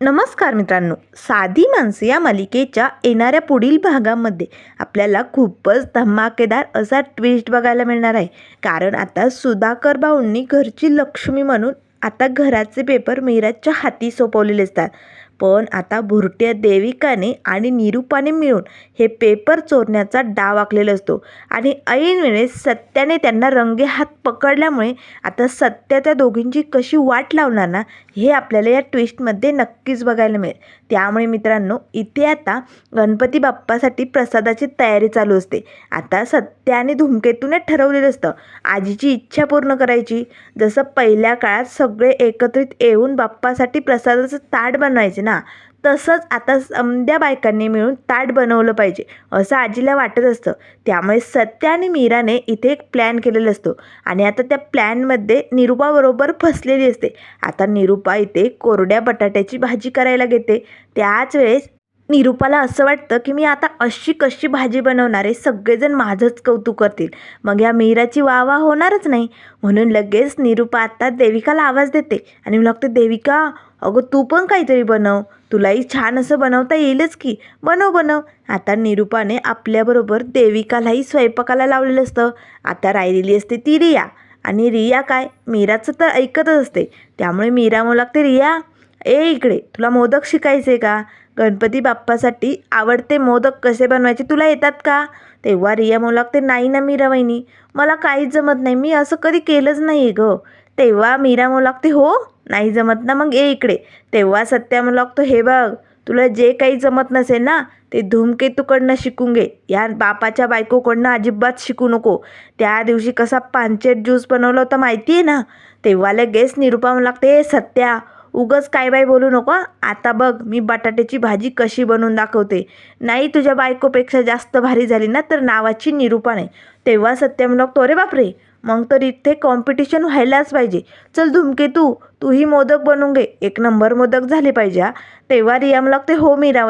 नमस्कार मित्रांनो. साधी माणसं या मालिकेच्या येणाऱ्या पुढील भागामध्ये आपल्याला खूपच धमाकेदार असा ट्विस्ट बघायला मिळणार आहे. कारण आता सुधाकर भाऊंनी घरची लक्ष्मी म्हणून आता घराचे पेपर मीराजच्या हाती सोपवलेले असतात. पण आता भुरट्या देविकाने आणि निरूपाने मिळून हे पेपर चोरण्याचा डाव आखलेला असतो. आणि ऐन वेळेस सत्याने त्यांना रंगे हात पकडल्यामुळे आता सत्या त्या दोघींची कशी वाट लावणार ना हे आपल्याला या ट्विस्टमध्ये नक्कीच बघायला मिळेल. त्यामुळे मित्रांनो इथे आता गणपती बाप्पासाठी प्रसादाची तयारी चालू असते. आता सत्या आणि धूमकेतूने ठरवलेलं असतं आजीची इच्छा पूर्ण करायची. जसं पहिल्या काळात सगळे एकत्रित येऊन बाप्पासाठी प्रसादाचं ताट बनवायचे ना तसंच आता समद्या बायकांनी मिळून ताट बनवलं पाहिजे असं आजीला वाटत असतं. त्यामुळे सत्या आणि मीराने इथे एक प्लॅन केलेला असतो. आणि आता त्या प्लॅनमध्ये निरुपाबरोबर फसलेली असते. आता निरुपा इथे कोरड्या बटाट्याची भाजी करायला घेते. त्याच वेळेस निरुपाला असं वाटतं की मी आता अशी कशी भाजी बनवणार आहे? सगळेजण माझंच कौतुक करतील. मग या मीराची वा होणारच नाही. म्हणून लगेच निरुपा आता देविकाला आवाज देते आणि मला लागते देविका अगं तू पण काहीतरी बनव. तुलाही छान असं बनवता येईलच की. बनव बनव. आता निरुपाने आपल्याबरोबर देविकालाही स्वयंपाकाला लावलेलं असतं. आता राहिलेली असते ती रिया. आणि रिया काय? मीराचं तर ऐकतच असते. त्यामुळे मीरा म्हणू लागते रिया ए इकडे तुला मोदक शिकायचे का? गणपती बाप्पासाठी आवडते मोदक कसे बनवायचे तुला येतात का? तेव्हा रिया म्हणू लागते नाही ना मीरा वहिनी मला काहीच जमत नाही मी असं कधी केलंच नाही ग. तेव्हा मीरा म्हणू लागते हो नाही जमत ना मग ये इकडे. तेव्हा सत्या म्हणू लागतो हे बघ तुला जे काही जमत नसेल ना ते धूमकेतूकडनं शिकून घे. या बापाच्या बायकोकडनं अजिबात शिकू नको. त्या दिवशी कसा पांचेट ज्यूस बनवला होता माहिती आहे ना? तेव्हा लगेच निरुपा म्हणू लागते सत्या उगच काय बाय बोलू नको आता बघ मी बटाट्याची भाजी कशी बनवून दाखवते. नाही तुझ्या बायकोपेक्षा जास्त भारी झाली ना तर नावाची निरूपा नाही तेव्हा सत्यम म्हणू लागतो अरे बापरे. मग तर इथे कॉम्पिटिशन व्हायलाच पाहिजे. चल धुमके तू तूही मोदक बनवून घे. एक नंबर मोदक झाले पाहिजे हा. तेव्हा रिया लागते हो मीरा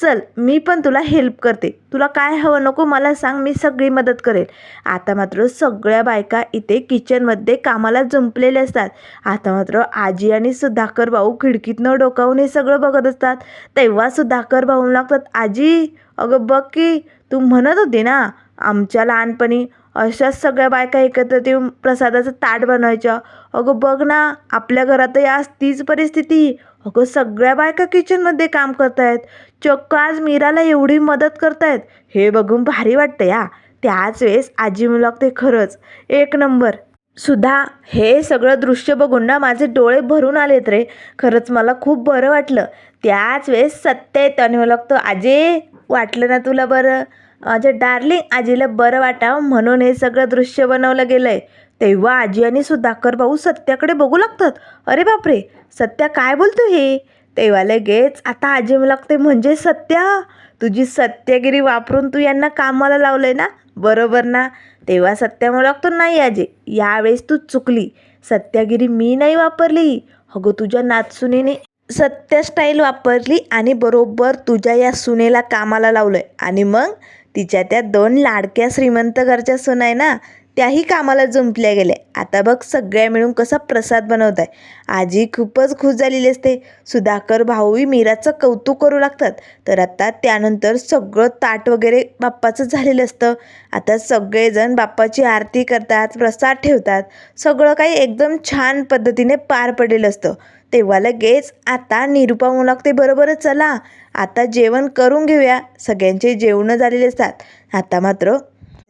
चल मी पण तुला हेल्प करते. तुला काय हवं नको मला सांग मी सगळी मदत करेल. आता मात्र सगळ्या बायका इथे किचनमध्ये कामाला जुंपलेल्या असतात. आता मात्र आजी आणि सुधाकर भाऊ खिडकीतनं डोकावून हे सगळं बघत असतात. तेव्हा सुधाकर भाऊ लागतात आजी अगं बघ की तू म्हणत होती ना आमच्या लहानपणी अशाच सगळ्या बायका एकत्र येऊन प्रसादाचं ताट बनवायच्या. अगं बघ ना आपल्या घरातही आज तीच परिस्थिती. अगं सगळ्या बायका किचनमध्ये काम करतायत. चक्क आज मीराला एवढी मदत करतायत. हे बघून भारी वाटतं या त्याच वेळेस आजी म्हणू खरंच एक नंबर. सुद्धा हे सगळं दृश्य बघून ना माझे डोळे भरून आलेत रे. खरंच मला खूप बरं वाटलं. त्याच वेळेस सत्य येतं. आणि मला आजे वाटलं ना तुला बरं? माझ्या डार्लिंग आजीला बरं वाटावं म्हणून हे सगळं दृश्य बनवलं गेलं आहे तेव्हा आजी आणि सुधाकर भाऊ सत्याकडे बघू लागतात. अरे बापरे सत्या काय बोलतो हे? तेव्हा लगेच आता आजी मला लागते म्हणजे सत्या? तुझी सत्यागिरी वापरून तू यांना कामाला लावलंय ना? बरोबर ना. तेव्हा सत्या मला लागतो नाही आजी. यावेळेस तू चुकली. सत्यागिरी मी नाही वापरली. अगं तुझ्या नाचसुनीने सत्य स्टाईल वापरली आणि बरोबर तुझ्या या सुनेला कामाला लावलंय. आणि मग तिच्या त्या दोन लाडक्या श्रीमंत घरच्या सुना आहे ना त्याही कामाला जुंपल्या गेल्या. आता बघ सगळ्या मिळून कसा प्रसाद बनवत आहे आजी खूपच खुश झालेली असते. सुधाकर भाऊही मीराचं कौतुक करू लागतात. तर आता त्यानंतर सगळं ताट वगैरे बाप्पाचं झालेलं असतं. आता सगळेजण बाप्पाची आरती करतात प्रसाद ठेवतात. सगळं काही एकदम छान पद्धतीने पार पडलेलं असतं. तेव्हा लगेच आता निरुपा म्हणू लागते बरोबरच चला. आता जेवण करून घेऊया. सगळ्यांचे जेवणं झालेले असतात. आता मात्र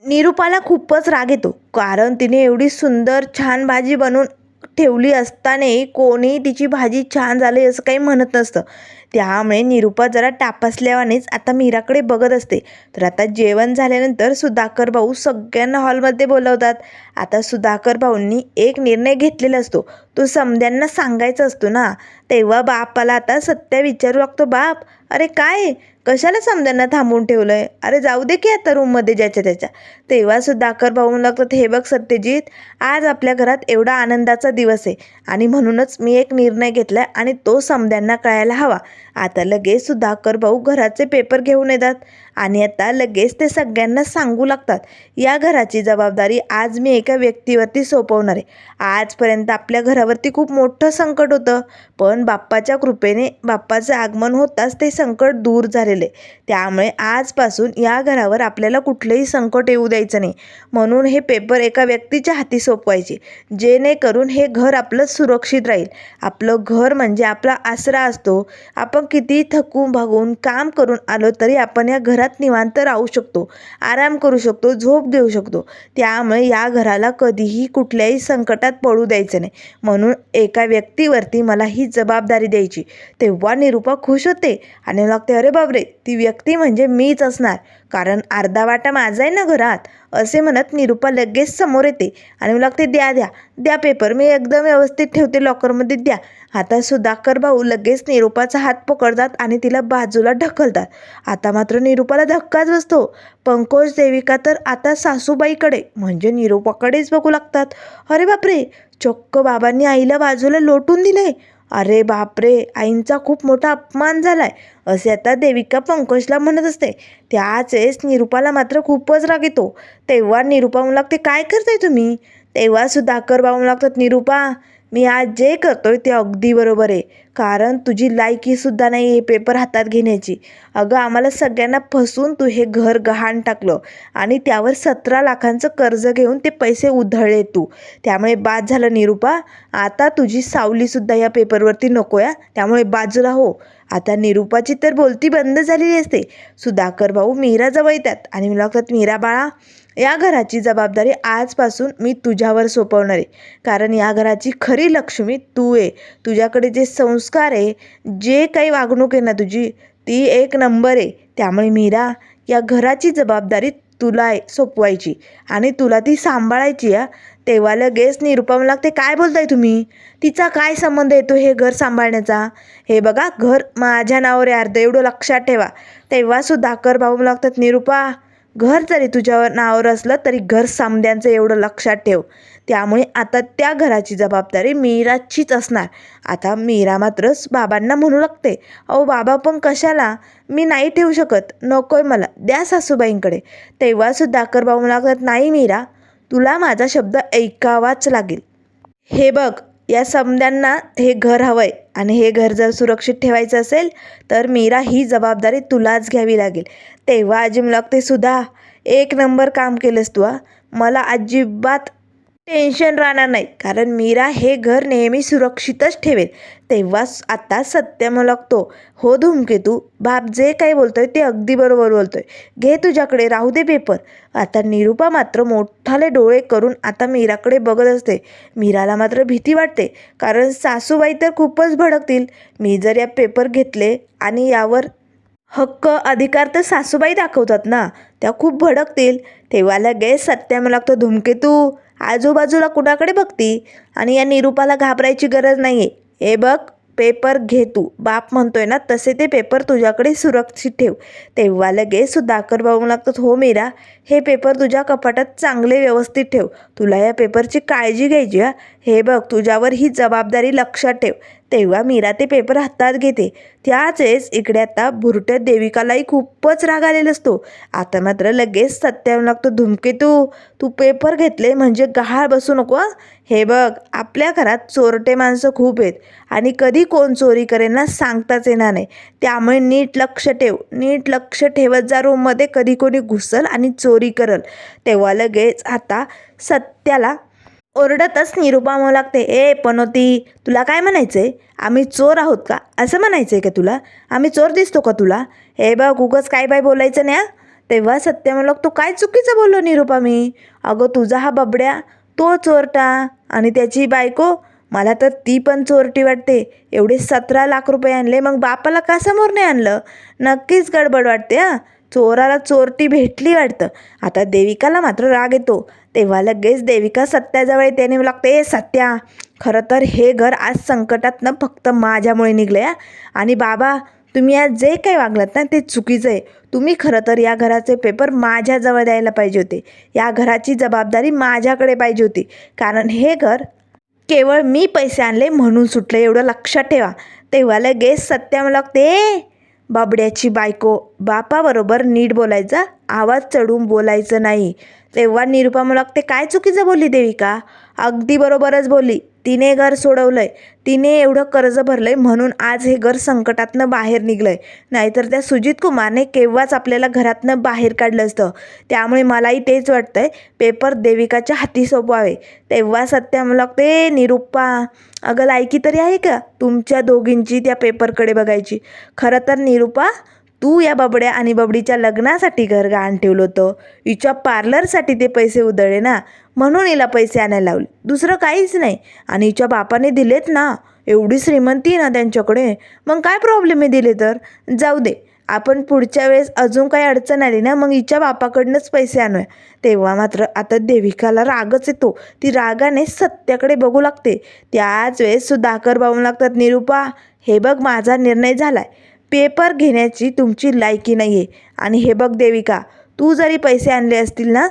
निरुपाला खूपच राग येतो. कारण तिने एवढी सुंदर छान भाजी बनवून ठेवली असतानाही कोणी तिची भाजी छान झाली असं काही म्हणत नसतं. त्यामुळे निरुपा जरा टापसल्यावानेच आता मीराकडे बघत असते. तर आता जेवण झाल्यानंतर सुधाकर भाऊ सगळ्यांना हॉलमध्ये बोलवतात. आता सुधाकर भाऊंनी एक निर्णय घेतलेला असतो. तो समद्यांना सांगायचा असतो ना तेव्हा बापाला आता सत्य विचारू लागतो बाप. अरे काय? कशाला समद्यांना थांबून ठेवलं आहे अरे जाऊ दे की आता रूममध्ये ज्याच्या त्याच्या. तेव्हा आकर भाऊ लागतात हे बघ सत्यजित आज आपल्या घरात एवढा आनंदाचा दिवस आहे आणि म्हणूनच मी एक निर्णय घेतला आहे आणि तो समद्यांना कळायला हवा. आता लगेच सुधाकर भाऊ घराचे पेपर घेऊन येतात. आणि आता लगेच ते सगळ्यांना सांगू लागतात. या घराची जबाबदारी आज मी एका व्यक्तीवरती सोपवणार आहे. आजपर्यंत आपल्या घरावरती खूप मोठं संकट होतं. पण बाप्पाच्या कृपेने बाप्पाचं आगमन होताच ते संकट दूर झालेले त्यामुळे आजपासून या घरावर आपल्याला कुठलंही संकट येऊ द्यायचं नाही. म्हणून हे पेपर एका व्यक्तीच्या हाती सोपवायचे जेणेकरून हे घर आपलं सुरक्षित राहील. आपलं घर म्हणजे आपला आसरा असतो. आपण किती थकून भागून काम करून आलो तरी आपण या घरात निवांत राहू शकतो आराम करू शकतो झोप घेऊ शकतो. त्यामुळे या घराला कधीही कुठल्याही संकटात पडू द्यायचं नाही. म्हणून एका व्यक्तीवरती मला ही जबाबदारी द्यायची. तेव्हा निरूपा खुश होते आणि लागते अरे बापरे ती व्यक्ती म्हणजे मीच असणार. कारण अर्धा वाटा माझा आहे ना घरात? असे म्हणत निरूपा लगेच समोर येते आणि मला लागते द्या द्या द्या पेपर मी एकदम व्यवस्थित ठेवते लॉकरमध्ये द्या. आता सुधाकर भाऊ लगेच निरूपाचा हात पकडतात आणि तिला बाजूला ढकलतात. आता मात्र निरूपाला धक्काच बसतो. पंकज देविका तर आता सासूबाईकडे म्हणजे निरूपाकडेच बघू लागतात. अरे बापरे! चक्क बाबांनी आईला बाजूला लोटून दिले अरे बापरे आईंचा खूप मोठा अपमान झालाय. असे आता देविका पंकजला म्हणत असते. त्याच वेळेस निरूपाला मात्र खूपच राग येतो. तेव्हा निरूपा म्हणू लागते काय करताय तुम्ही? तेव्हा सुधाकर बाबू लागतात निरूपा मी आज जे करतोय ते अगदी बरोबर आहे. कारण तुझी लायकीसुद्धा नाही हे पेपर हातात घेण्याची. अगं आम्हाला सगळ्यांना फसून तू हे घर गहाण टाकलं आणि त्यावर सतरा लाखांचं कर्ज घेऊन ते पैसे उधळले तू. त्यामुळे बाद झालं निरूपा. आता तुझी सावलीसुद्धा या पेपरवरती नको या त्यामुळे बाजूला हो. आता निरूपाची तर बोलती बंद झालेली असते. सुधाकर भाऊ मीराजवळ येतात आणि मला लागतात मीरा बाळा. या घराची जबाबदारी आजपासून मी तुझ्यावर सोपवणार आहे. कारण या घराची खरी लक्ष्मी तू आहे. तुझ्याकडे जे संस्कार आहे जे काही वागणूक आहे ना तुझी ती एक नंबर आहे. त्यामुळे मीरा या घराची जबाबदारी तुला आहे सोपवायची. आणि तुला ती सांभाळायची या तेव्हा लगेच निरुपम लागते काय बोलताय तुम्ही? तिचा काय संबंध येतो हे घर सांभाळण्याचा? हे बघा घर माझ्या नावावर आहे. अर्ध एवढं लक्षात ठेवा. तेव्हा सुधाकर भाऊ लागतात निरुपा घर जरी तुझ्यावर नावावर असलं तरी घर समद्यांचं एवढं लक्षात ठेव. त्यामुळे आता त्या घराची जबाबदारी मीराचीच असणार. आता मीरा मात्रच बाबांना म्हणू लागते अहो बाबा पण कशाला? मी नाही ठेवू शकत. नकोय मला. द्या सासूबाईंकडे. तेव्हासुद्धा सुधाकर भाऊ लागत नाही मीरा तुला माझा शब्द ऐकावाच लागेल. हे बघ या समद्यांना हे घर हवं आहे आणि हे घर जर सुरक्षित ठेवायचं असेल तर मीरा ही जबाबदारी तुलाच घ्यावी लागेल. तेव्हा आजी लागते सुद्धा एक नंबर काम केलंस तू हा. मला अजिबात टेन्शन राहणार नाही कारण मीरा हे घर नेहमी सुरक्षितच ठेवेल. तेव्हाच आता सत्य लागतो हो धूमकेतू बाप जे काही बोलतोय ते अगदी बरोबर बोलतोय. घे तुझ्याकडे राहू दे पेपर आता निरूपा मात्र मोठाले डोळे करून आता मीराकडे बघत असते. मीराला मात्र भीती वाटते कारण सासूबाई तर खूपच भडकतील. मी जर या पेपर घेतले आणि यावर हक्क अधिकार तर सासूबाई दाखवतात ना. त्या खूप भडकतील. तेव्हा लगेच सत्याम लागतो धुमकेतू आजूबाजूला कुणाकडे बघती? आणि या निरूपाला घाबरायची गरज नाही आहे हे बघ पेपर घे तू. बाप म्हणतोय ना तसे ते पेपर तुझ्याकडे सुरक्षित ठेव. तेव्हा लगेच सुधाकर भाऊ लागतात हो मीरा हे पेपर तुझ्या कपाटात चांगले व्यवस्थित ठेव. तुला या पेपरची काळजी घ्यायची हा. हे बघ तुझ्यावर ही जबाबदारी लक्षात ठेव. तेव्हा मीरा ते पेपर हातात घेते. त्याच वेळेस इकडे आता भुरट्या देविकालाही खूपच राग आलेला असतो. आता मात्र लगेच सत्यावं लागतो धुमकेतू तू. पेपर घेतले म्हणजे गहाळ बसू नको हे. बघ आपल्या घरात चोरटे माणसं खूप आहेत. आणि कधी कोण चोरी करेल ना सांगताच येणार नाही. त्यामुळे नीट लक्ष ठेव. नीट लक्ष ठेवत जा रूममध्ये कधी कोणी घुसल आणि चोरी करल. तेव्हा लगेच आता सत्याला ओरडतच निरूपा म्हणू लागते ए पनोती तुला काय म्हणायचं आहे आम्ही चोर आहोत का? असं म्हणायचं आहे का तुला? आम्ही चोर दिसतो का तुला? हे बघ उगच काय बाय बोलायचं नाही तेव्हा सत्य म्हणू तू काय चुकीचं बोललो निरूपा मी? अगं तुझा हा बबड्या तो चोरटा आणि त्याची बायको मला तर ती पण चोरटी वाटते. एवढे सतरा लाख रुपये आणले मग बापाला का समोर नाही आणलं? नक्कीच गडबड वाटते हां? चोराला चोरटी भेटली वाटतं. आता देविकाला मात्र राग येतो. तेव्हा लगेच देविका सत्याजवळ येते आणि लागते ए सत्या खरं तर हे घर आज संकटातनं फक्त माझ्यामुळे निघलं या आणि बाबा तुम्ही आज जे काही वागलात ना ते चुकीचं आहे. तुम्ही खरं तर या घराचे पेपर माझ्याजवळ द्यायला पाहिजे होते. या घराची जबाबदारी माझ्याकडे पाहिजे होती. कारण हे घर केवळ मी पैसे आणले म्हणून सुटले एवढं लक्षात ठेवा. तेव्हा लगेच सत्या मला लागते बाबड्याची बायको. बापाबरोबर नीट बोलायचा आवाज चढून बोलायचं नाही. तेव्हा निरुपा मला लागते काय चुकीचं बोलली देविका? अगदी बरोबरच बोलली. तिने घर सोडवलंय. तिने एवढं कर्ज भरलंय म्हणून आज हे घर संकटातनं बाहेर निघलंय. नाहीतर त्या सुजित कुमारने केव्हाच आपल्याला घरातनं बाहेर काढलं असतं? त्यामुळे मलाही तेच वाटतंय. पेपर देविकाच्या हाती सोपवावे. तेव्हा सत्या मला लागते निरुप्पा अगं लायकी तरी आहे का तुमच्या दोघींची त्या पेपरकडे बघायची? खरं तर निरुपा तू या बबड्या आणि बबडीच्या लग्नासाठी घर गहाण ठेवलं होतं. हिच्या पार्लरसाठी ते पैसे उधळले ना. म्हणून हिला पैसे आणायला लावले. दुसरं काहीच नाही. आणि हिच्या बापाने दिलेत ना एवढी श्रीमंती आहे ना त्यांच्याकडे. मग काय प्रॉब्लेम आहे दिले तर? जाऊ दे. आपण पुढच्या वेळेस अजून काही अडचण आली ना मग हिच्या बापाकडनंच पैसे आणूया. तेव्हा मात्र आता देविकाला रागच येतो. ती रागाने सत्याकडे बघू लागते. त्याच वेळेस सुधाकर बाबू लागतात निरुपा हे बघ माझा निर्णय झालाय. पेपर घेण्याची तुमची लायकी नाही आहे आणि हे बघ देविका तू जरी पैसे आणले असतील ना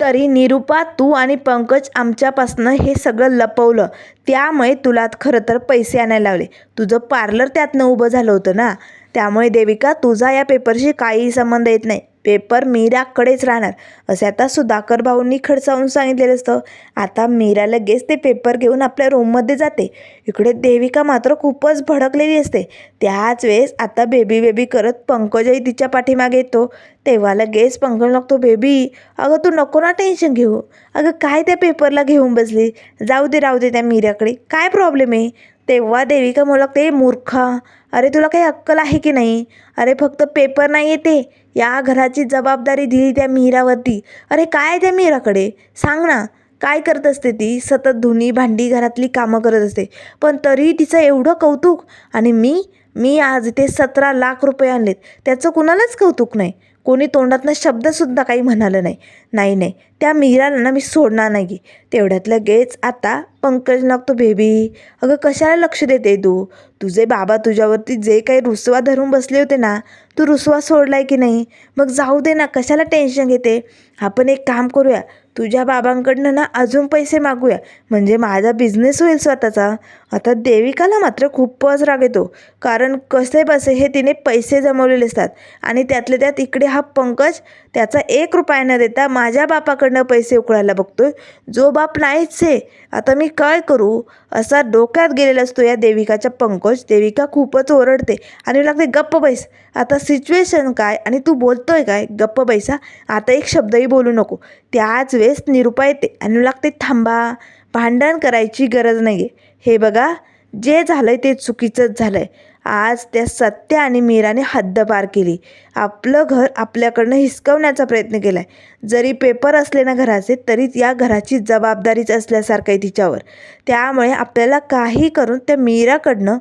तरी निरुपा तू आणि पंकज आमच्यापासनं हे सगळं लपवलं. त्यामुळे तुला खरं तर पैसे आणायला लावले. तुझं पार्लर त्यातनं उभं झालं होतं ना? त्यामुळे देविका तुझा या पेपरशी काही संबंध येत नाही. पेपर मीराकडेच राहणार. असे आता सुधाकर भाऊंनी खडसावून सांगितलेलं असतं. आता मीरा लगेच ते पेपर घेऊन आपल्या रूममध्ये जाते. इकडे देविका मात्र खूपच भडकलेली असते. त्याच वेळेस आता बेबी बेबी करत पंकजही तिच्या पाठीमागे येतो. तेव्हा लगेच पंकज लागतो बेबी अगं तू नको ना टेन्शन घेऊ. अगं काय त्या पेपरला घेऊन बसली? जाऊ दे राहू दे त्या मीराकडे. काय प्रॉब्लेम आहे? तेव्हा देविका मला लागते मूर्खा. अरे तुला काही अक्कल आहे की नाही? अरे फक्त पेपर नाही येते या घराची जबाबदारी दिली त्या मीरावरती. अरे काय त्या मीराकडे? सांग ना. काय करत असते ती? सतत धुनी भांडी घरातली कामं करत असते. पण तरीही तिचं एवढं कौतुक. आणि मी? मी आज इथे सतरा लाख रुपये आणलेत. त्याचं कुणालाच कौतुक नाही. कोणी तोंडातनं शब्दसुद्धा काही म्हणालं नाही. नाही नाही. त्या मिहिराला ना मी सोडणार नाही तेवढ्यात लगेच आता पंकज लागतो बेबी अगं कशाला लक्ष देते तू? तुझे बाबा तुझ्यावरती जे काही रुसवा धरून बसले होते ना तू रुसवा सोडलाय की नाही? मग जाऊ दे ना कशाला टेन्शन घेते? आपण एक काम करूया. तुझ्या बाबांकडनं ना अजून पैसे मागूया. म्हणजे माझा बिझनेस होईल स्वतःचा. आता देविकाला मात्र खूपच राग येतो. कारण कसे बसे हे तिने पैसे जमवलेले असतात. आणि त्यातले त्यात इकडे हा पंकज त्याचा एक रुपया न देता माझ्या बापाकडनं पैसे उकळायला बघतोय. जो बाप नाहीच आहे. आता मी काय करू? असा डोक्यात गेलेला असतो या देविकाच्या पंकज. देविका खूपच ओरडते आणि लागते गप्प बैस आता सिच्युएशन काय आणि तू बोलतोय काय? गप्प बैसा आता एक शब्दही बोलू नको. त्याच वेळेस निरुपा येते आणि लागते थांबा भांडण करायची गरज नाही आहे हे बघा जे झालं आहे ते चुकीचंच झालं आहे आज त्या सत्य आणि मीराने हद्दपार केली. आपलं घर आपल्याकडनं हिसकवण्याचा प्रयत्न केला आहे जरी पेपर असले ना घराचे तरी या घराची जबाबदारीच असल्यासारखं आहे तिच्यावर. त्यामुळे आपल्याला काही करून त्या मीराकडनं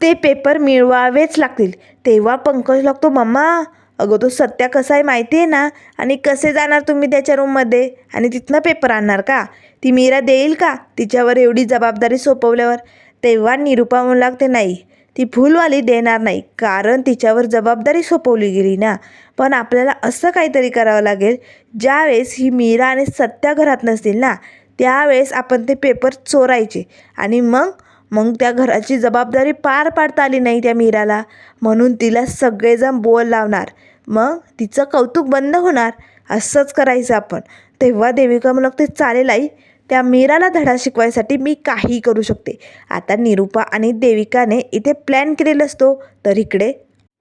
ते पेपर मिळवावेच लागतील. तेव्हा पंकज लागतो मम्मा अगं तो सत्या कसा आहे माहिती आहे ना? आणि कसे जाणार तुम्ही त्याच्या रूममध्ये? आणि तिथनं पेपर आणणार का? ती मीरा देईल का? तिच्यावर एवढी जबाबदारी सोपवल्यावर? तेव्हा निरुपा म्हणू लागते नाही. ती फुलवाली देणार नाही कारण तिच्यावर जबाबदारी सोपवली गेली ना. पण आपल्याला असं काहीतरी करावं लागेल ज्यावेळेस ही मीरा आणि सत्या घरात नसतील ना त्यावेळेस आपण ते पेपर चोरायचे. आणि मग? मग त्या घराची जबाबदारी पार पाडता आली नाही त्या मीराला. म्हणून तिला सगळेजण बोल लावणार. मग? तिचं कौतुक बंद होणार. असंच करायचं आपण. तेव्हा देविका म्हणू ते चालेल आई. त्या मीराला धडा शिकवायसाठी मी काही करू शकते. आता निरुपा आणि देविकाने इथे प्लॅन केलेला असतो तर इकडे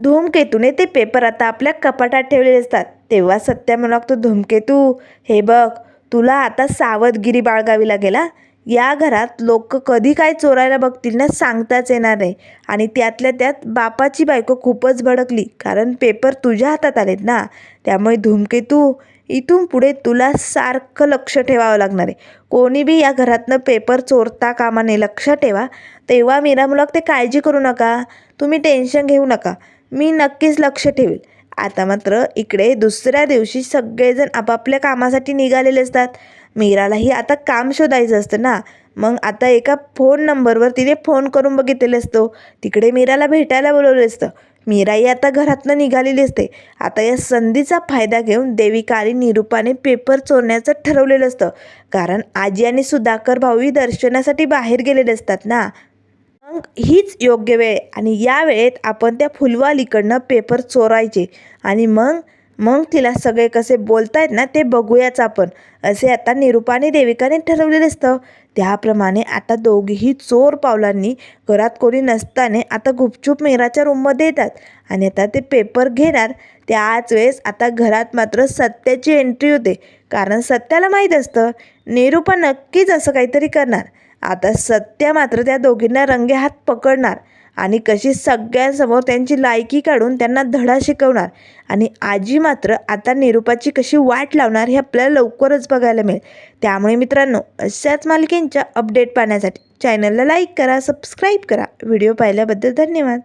धूमकेतूने ते पेपर आता आपल्या कपाटात ठेवलेले असतात. तेव्हा सत्या म्हणू लागतो धूमकेतू हे बघ तुला आता सावधगिरी बाळगावी लागेल हा? या घरात लोक कधी काय चोरायला बघतील ना सांगताच येणार नाही. आणि त्यातल्या त्यात बापाची बायको खूपच भडकली कारण पेपर तुझ्या हातात आलेत ना. त्यामुळे धूमकेतू इथून पुढे तुला सारखं लक्ष ठेवावं लागणार आहे. कोणी बी या घरातनं पेपर चोरता कामा नाही लक्ष ठेवा. तेव्हा मीरा मुलाक ते काळजी करू नका. तुम्ही टेन्शन घेऊ नका. मी नक्कीच लक्ष ठेवेल. आता मात्र इकडे दुसऱ्या दिवशी सगळेजण आपापल्या कामासाठी निघालेले असतात. मीरालाही आता काम शोधायचं असतं ना. मग आता एका फोन नंबरवर तिने फोन करून बघितलेलं असतो. तिकडे मीराला भेटायला बोलवलं असतं. मीराही आता घरातनं निघालेली असते. आता या संधीचा फायदा घेऊन देविका आणि निरुपाने पेपर चोरण्याचं ठरवलेलं असतं. कारण आजी आणि सुधाकर भाऊही दर्शनासाठी बाहेर गेलेले असतात ना. मग हीच योग्य वेळ. आहे. आणि या वेळेत आपण त्या फुलवालीकडनं पेपर चोरायचे. आणि मग मग तिला सगळे कसे बोलतायत ना ते बघूयाच आपण. असे आता निरुपाने देविकाने ठरवलेलं असतं. त्याप्रमाणे आता दोघीही चोर पावलांनी घरात कोणी नसताना आता गुपचूप मीराच्या रूममध्ये येतात. आणि आता ते पेपर घेणार. त्याच वेळेस आता घरात मात्र सत्याची एंट्री होते. कारण सत्याला माहीत असतं निरुपा नक्कीच असं काहीतरी करणार. आता सत्या मात्र त्या दोघींना रंगे हात पकडणार. आणि कशी सगळ्यांसमोर त्यांची लायकी काढून त्यांना धडा शिकवणार. आणि आजी मात्र आता निरूपाची कशी वाट लावणार हे आपल्याला लवकरच बघायला मिळेल. त्यामुळे मित्रांनो अशाच मालिकेंच्या अपडेट पाहण्यासाठी चॅनलला लाईक करा सबस्क्राईब करा. व्हिडिओ पाहिल्याबद्दल धन्यवाद.